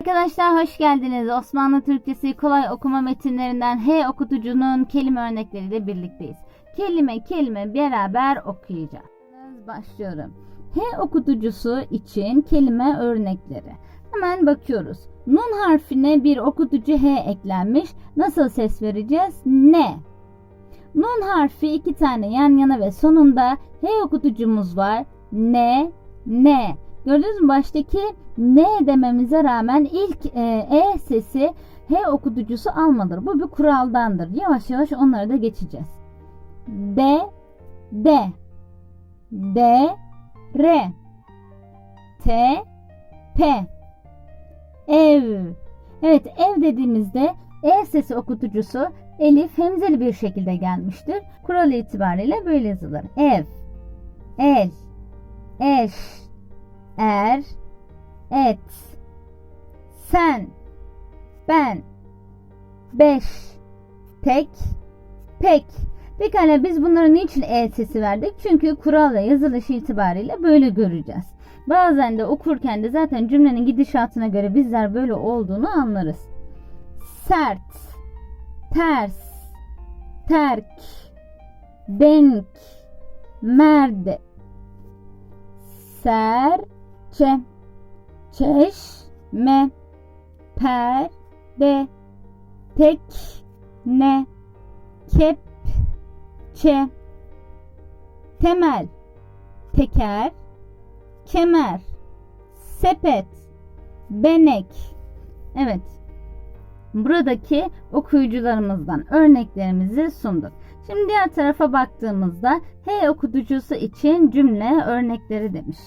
Arkadaşlar hoş geldiniz. Osmanlı Türkçesi kolay okuma metinlerinden H okutucunun kelime örnekleriyle birlikteyiz. Kelime kelime beraber okuyacağız. Başlıyorum. H okutucusu için kelime örnekleri. Hemen bakıyoruz. Nun harfine bir okutucu H eklenmiş. Nasıl ses vereceğiz? Ne. Nun harfi iki tane yan yana ve sonunda H okutucumuz var. Ne, ne. Gördünüz mü baştaki ne dememize rağmen ilk e, e sesi H okutucusu almadır. Bu bir kuraldandır. Yavaş yavaş onları da geçeceğiz. D, D, D, R, T, P, ev. Evet ev dediğimizde e sesi okutucusu elif hemzeli bir şekilde gelmiştir. Kural itibariyle böyle yazılır. Ev, el, eş, er, et, sen, ben, beş, tek, pek. Pekala biz bunların niçin e sesi verdik? Çünkü kural ve yazılış itibariyle böyle göreceğiz. Bazen de okurken de zaten cümlenin gidişatına göre bizler böyle olduğunu anlarız. Sert, ters, terk, denk, merde, serçe, çeşme, perde, tekne, kepçe, temel, teker, kemer, sepet, benek. Evet. Buradaki okuyucularımızdan örneklerimizi sunduk. Şimdi diğer tarafa baktığımızda H okutucusu için cümle örnekleri demiş.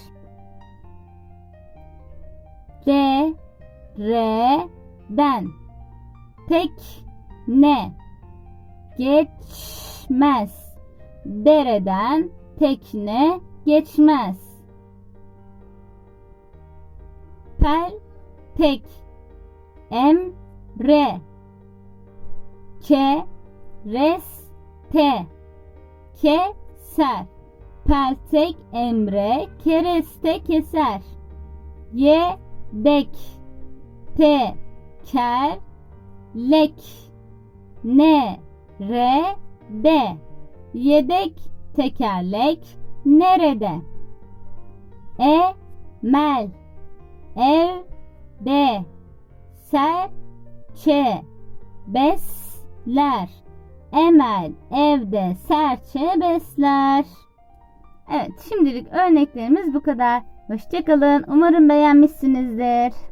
R, R, den, tek, ne, geçmez, dereden tekne geçmez. Pel, tek, em, re, ke, res, te, keser. Peltek emre, kereste keser. Ye, dek, te, ker, lek, ne, re, de. Yedek, tekerlek, nerede? E, mel, ev, de, serçe, besler. Emel evde serçe besler. Evet şimdilik örneklerimiz bu kadar. Hoşçakalın. Umarım beğenmişsinizdir.